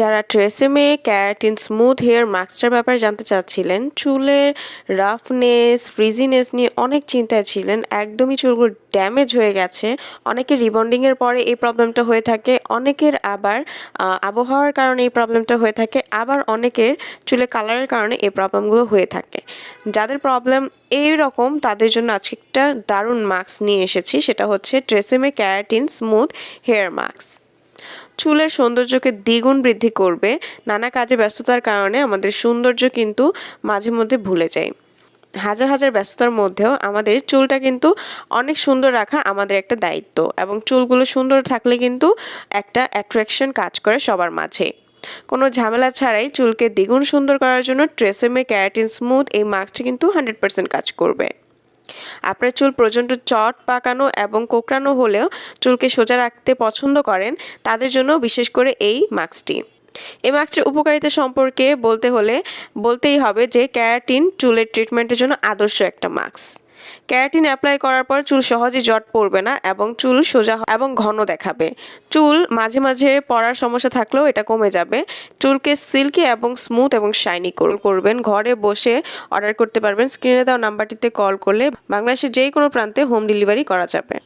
যারা ট্রেসেমে, keratin, smooth hair মাস্কটার ব্যাপারে জানতে চাচ্ছিলেন, চুলের রাফনেস, ফ্রিজিনেস নিয়ে অনেক চিন্তায় ছিলেন, একদমই চুলগুলো ড্যামেজ হয়ে গেছে। অনেকের রিবন্ডিংয়ের পরে এই প্রবলেমটা হয়ে থাকে, অনেকের আবার আবহাওয়ার কারণে এই প্রবলেমটা হয়ে থাকে, আবার অনেকের চুলে কালারের কারণে এই প্রবলেমগুলো হয়ে থাকে। যাদের প্রবলেম এই রকম তাদের জন্য আজকে একটা দারুণ মাস্ক নিয়ে এসেছি, সেটা হচ্ছে Tresemme keratin smooth hair mask. চুলের সৌন্দর্যকে দ্বিগুণ বৃদ্ধি করবে। নানা কাজে ব্যস্ততার কারণে আমাদের সৌন্দর্য কিন্তু মাঝে মধ্যে ভুলে যাই হাজার হাজার ব্যস্ততার মধ্যেও আমাদের চুলটা কিন্তু অনেক সুন্দর রাখা আমাদের একটা দায়িত্ব এবং চুলগুলো সুন্দর থাকলে কিন্তু একটা অ্যাট্রাকশন কাজ করে সবার মাঝে। কোনো ঝামেলা ছাড়াই চুলকে দ্বিগুণ সুন্দর করার জন্য ট্রেসেমে ক্যারাটিন স্মুথ এই মাস্কটি কিন্তু হান্ড্রেড পার্সেন্ট কাজ করবে। আপনার চুল প্রচণ্ড চট, পাকানো এবং কোকড়ানো হলেও চুলকে সোজা রাখতে পছন্দ করেন, তাদের জন্য বিশেষ করে এই মাস্কটি। এই মাস্কটির উপকারিতা সম্পর্কে বলতে হলে বলতেই হবে যে ক্যারাটিন চুলের ট্রিটমেন্টের জন্য আদর্শ একটা মাস্ক ক্যারাটিন অ্যাপ্লাই করার পর চুল সহজে জট পড়বে না এবং চুল সোজা এবং ঘন দেখাবে। চুল মাঝে মাঝে পড়ার সমস্যা থাকলেও এটা কমে যাবে। চুলকে সিল্কি এবং স্মুথ এবং শাইনি করবেন। ঘরে বসে অর্ডার করতে পারবেন। স্ক্রিনে দেওয়া নাম্বারটিতে কল করলে বাংলাদেশের যে কোনো প্রান্তে হোম ডেলিভারি করা যাবে।